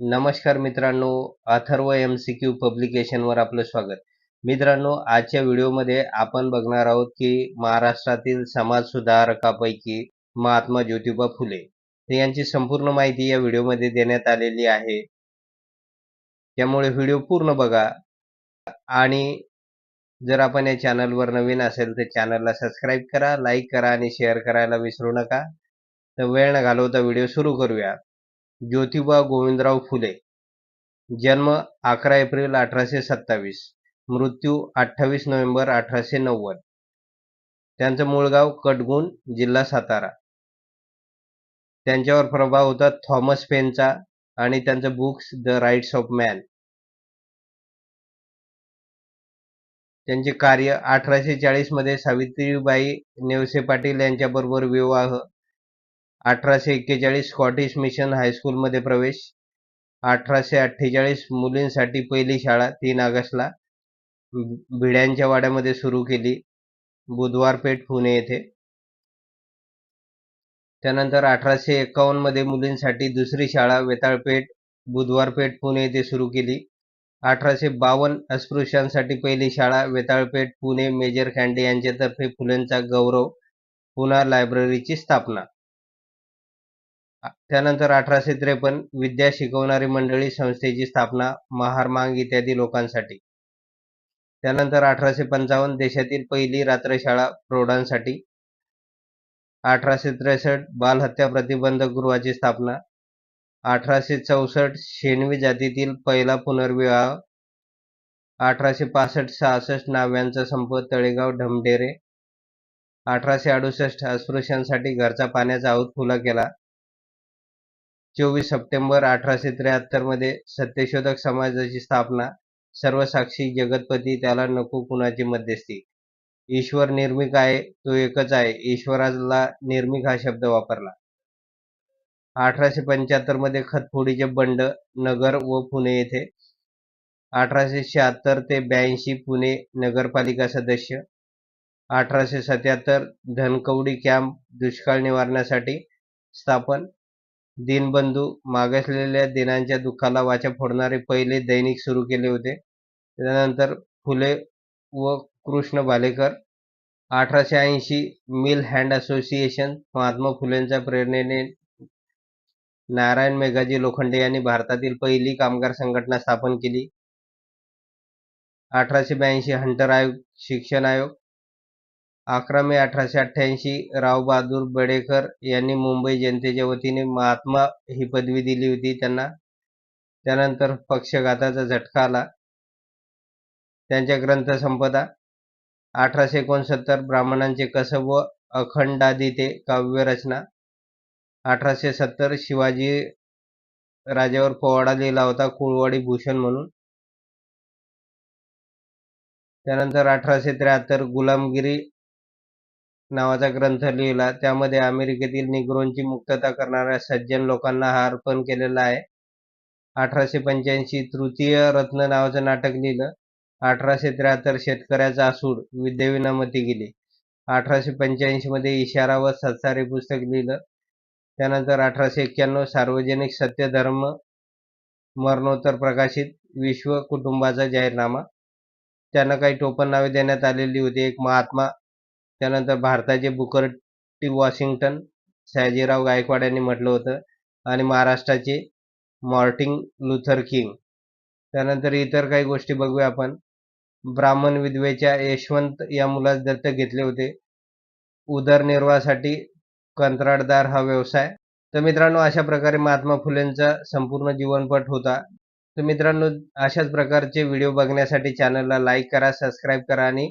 नमस्कार मित्रांनो Atharva M C Q पब्लिकेशनवर आपलं स्वागत. मित्रांनो आजच्या व्हिडिओमध्ये आपण बघणार आहोत की महाराष्ट्रातील समाज सुधारकापैकी महात्मा ज्योतिबा फुले यांची संपूर्ण माहिती या व्हिडिओमध्ये देण्यात आलेली आहे. त्यामुळे व्हिडिओ पूर्ण बघा आणि जर आपण या चॅनलवर नवीन असेल तर चॅनलला सबस्क्राईब करा लाईक करा आणि शेअर करायला विसरू नका. तर वेळ न घालवता व्हिडिओ सुरू करूया. ज्योतिबा गोविंदराव फुले. जन्म अकरा एप्रिल अठराशे सत्तावीस. मृत्यू अठ्ठावीस नोव्हेंबर अठराशे नव्वद. त्यांचं मूळ गाव कटगुण जिल्हा सातारा. त्यांच्यावर प्रभाव होता थॉमस पेनचा आणि त्यांचं books the rights of man. त्यांचे कार्य अठराशे चाळीसमध्ये सावित्रीबाई नेवसे पाटील यांच्याबरोबर विवाह अठराशे एक्केचाळीस स्कॉटिश मिशन हायस्कूलमध्ये प्रवेश. अठराशे अठ्ठेचाळीस मुलींसाठी पहिली शाळा तीन ऑगस्टला भिड्यांच्या वाड्यामध्ये सुरू केली. बुधवारपेठ पुणे येथे. त्यानंतर अठराशे एक्कावन्नमध्ये मुलींसाठी दुसरी शाळा वेताळपेठ बुधवारपेठ पुणे येथे सुरू केली. अठराशे बावन्न अस्पृश्यांसाठी पहिली शाळा वेताळपेठ पुणे मेजर कॅन्डे यांच्यातर्फे फुलेंचा गौरव पुन्हा लायब्ररीची स्थापना. त्यानंतर अठराशे त्रेपन्न विद्या शिकवणारी मंडळी संस्थेची स्थापना महारमांग इत्यादी लोकांसाठी. त्यानंतर अठराशे पंचावन्न देशातील पहिली रात्रशाळा प्रौढांसाठी. अठराशे त्रेसष्ट बालहत्या प्रतिबंधक गृहाची स्थापना. अठराशे चौसष्ट शेणवी जातीतील पहिला पुनर्विवाह. अठराशे पासष्ट सहासष्ट नाव्यांचा संप तळेगाव ढमढेरे. अठराशे अडुसष्ट अस्पृश्यांसाठी घरचा पाण्याचा आऊत खुला केला. चोवीस सप्टेंबर अठराशे त्र्याहत्तरमध्ये सत्यशोधक समाजाची स्थापना. सर्वसाक्षी जगतपती त्याला नको कुणाची मध्यस्थी. ईश्वर निर्मिक आहे तो एकच आहे. ईश्वराला निर्मिक हा शब्द वापरला. अठराशे पंच्याहत्तरमध्ये खतफोडीचे बंड नगर व पुणे येथे. अठराशे शहात्तर ते ब्याऐंशी पुणे नगरपालिका सदस्य. अठराशे सत्याहत्तर धनकवडी कॅम्प दुष्काळ निवारणासाठी स्थापन. दीनबंधू मागासलेल्या दिनांच्या दुःखाला वाचा फोडणारे पहिले दैनिक सुरू केले होते. त्यानंतर फुले व कृष्ण भालेकर अठराशे ऐंशी मिल हँड असोसिएशन महात्मा फुलेंच्या प्रेरणेने नारायण मेघाजी लोखंडे यांनी भारतातील पहिली कामगार संघटना स्थापन केली. अठराशे ब्याऐंशी हंटर आयोग शिक्षण आयोग अकरा मे अठराशे अठ्ठ्याऐंशी राव बहादूर बडेकर यांनी मुंबई जनतेच्या वतीने महात्मा ही पदवी दिली होती. त्यांना त्यानंतर पक्षघाताचा झटका आला. त्यांच्या ग्रंथसंपदा अठराशे एकोणसत्तर ब्राह्मणांचे कसब व अखंडादिते काव्यरचना अठराशे सत्तर शिवाजी राजावर पोवाडा लिहिला होता कुळवाडी भूषण म्हणून. त्यानंतर अठराशे त्र्याहत्तर गुलामगिरी नावाचा ग्रंथ लिहिला. त्यामध्ये अमेरिकेतील निग्रोंची मुक्तता करणाऱ्या सज्जन लोकांना हा अर्पण केलेला आहे. अठराशे पंच्याऐंशी तृतीय रत्न नावाचं नाटक लिहिलं. अठराशे त्र्याहत्तर शेतकऱ्याचा आसूड विद्याविनामती गेली. अठराशे पंच्याऐंशी मध्ये इशारा व सत्सारी पुस्तक लिहिलं. त्यानंतर अठराशे एक्क्याण्णव सार्वजनिक सत्यधर्म मरणोत्तर प्रकाशित विश्व कुटुंबाचा जाहीरनामा. त्यांना काही टोपण नावे देण्यात आलेली होती. एक महात्मा त्यानंतर भारताचे Booker T Washington Sayajirao Gaikwad यांनी म्हटलं होतं आणि महाराष्ट्राचे मॉर्टिंग लुथर किंग. त्यानंतर इतर काही गोष्टी बघूया आपण. ब्राह्मण विधवेच्या यशवंत या मुलास दत्तक घेतले होते. उदरनिर्वाहासाठी कंत्राटदार हा व्यवसाय. तर मित्रांनो अशा प्रकारे महात्मा फुलेंचा संपूर्ण जीवनपट होता. तर मित्रांनो अशाच प्रकारचे व्हिडिओ बघण्यासाठी चॅनलला लाईक करा सबस्क्राईब करा आणि